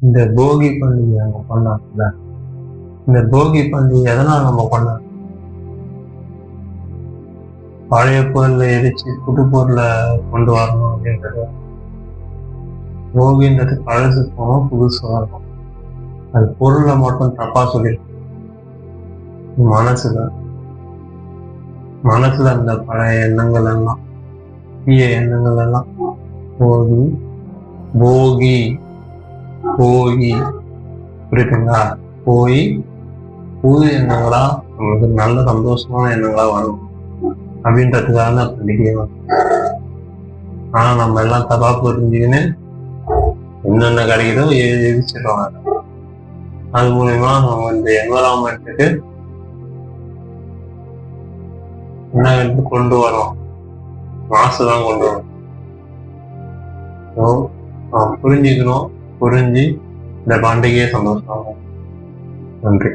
இந்த போகி பண்டிகை நம்ம கொண்டாடல இந்த போகி பண்டிகை எதனால் நம்ம கொண்டாடுறோம்? பழைய பொருளை எரிச்சு புது பொருளை கொண்டு வரணும் அப்படின்றது போகின்றது பழசு போகும் புதுசு இருக்கும் அது பொருளை மட்டும் தப்பா சொல்லியிருக்கோம் மனசுல மனசுல அந்த பழைய எண்ணங்கள் எல்லாம் தீய எண்ணங்கள் எல்லாம் போகி போகி போய் புரியுதுங்களா போய் புது எண்ணங்களா நமக்கு நல்ல சந்தோஷமான எண்ணங்களா வரும். அப்படின்றதுக்காக தான் பண்டிகை வரும் ஆனா நம்ம எல்லாம் தப்பா புரிஞ்சுக்கின்னு என்னென்ன கிடைக்குதோ எதிர்ச்சிடுவாங்க அது. மூலயமா நம்ம இந்த என்வரான்மெண்ட்டுக்கு என்ன வந்து கொண்டு வரோம். மாசு தான் கொண்டு வரும். புரிஞ்சுக்கணும். புரிஞ்சு இந்த பண்டிகையை சந்தோஷமாகும் நன்றி.